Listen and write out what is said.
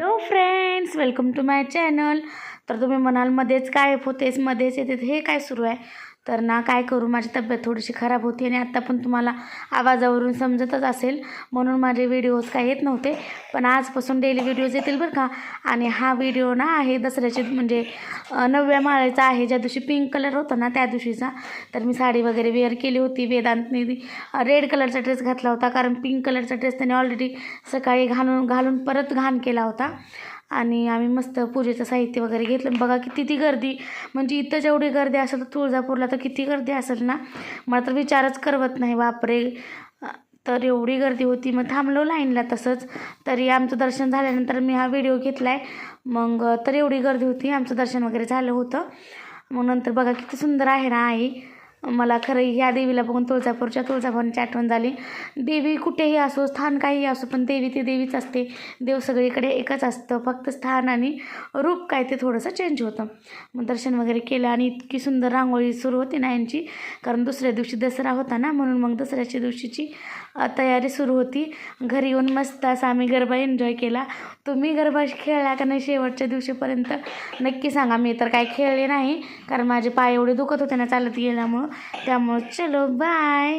Hello friends welcome to my channel तर तुम्ही म्हणाल मध्येच काय होतेच मध्येच येते हे काय सुरू आहे? तर ना काय करू माझी तब्येत थोडीशी खराब होती आणि आत्ता पण तुम्हाला आवाजावरून समजतच असेल. म्हणून माझे व्हिडिओज काय येत नव्हते. पण आजपासून डेली व्हिडिओज येतील बरं का. आणि हा व्हिडिओ ना आहे दसऱ्याचे म्हणजे नवव्या माळेचा आहे. ज्या दिवशी पिंक कलर होता ना त्या दिवशीचा. तर मी साडी वगैरे वेअर केली होती. वेदांतने रेड कलरचा ड्रेस घातला होता. कारण पिंक कलरचा ड्रेस त्याने ऑलरेडी सकाळी घालून घालून परत घाण केला होता. आणि आम्ही मस्त पूजेचं साहित्य वगैरे घेतलं. बघा किती ती गर्दी. म्हणजे इथं जेवढी गर्दी असेल तर तुळजापूरला तर किती गर्दी असेल ना? मला तर विचारच करवत नाही बापरे. तर एवढी गर्दी होती. मग थांबलो लाईनला तसंच. तरी आमचं दर्शन झाल्यानंतर मी हा व्हिडिओ घेतला आहे मग तर एवढी गर्दी होती. आमचं दर्शन वगैरे झालं होतं. मग नंतर बघा किती सुंदर आहे ना आई. मला खरं ह्या देवीला बघून तुळजापूरच्या तुळजाभवानीची आठवण झाली. देवी कुठेही असो स्थान काहीही असो पण देवी ती देवीच असते. देव सगळीकडे एकच असतं. फक्त स्थान आणि रूप काय ते थोडंसं चेंज होतं. मग दर्शन वगैरे केलं आणि इतकी सुंदर रांगोळी सुरू होती ना यांची. कारण दुसऱ्या दिवशी दसरा होता ना म्हणून मग दसऱ्याच्या दिवशीची तयारी सुरू होती. घरी येऊन मस्त असा आम्ही गरबा एन्जॉय केला. तुम्ही गरबा खेळला का नाही शेवटच्या दिवशीपर्यंत? नक्की सांगा. मी तर काय खेळले नाही. कारण माझे पाय एवढे दुखत होते ना चालत गेल्यामुळं. ముచ్చలు బాయ్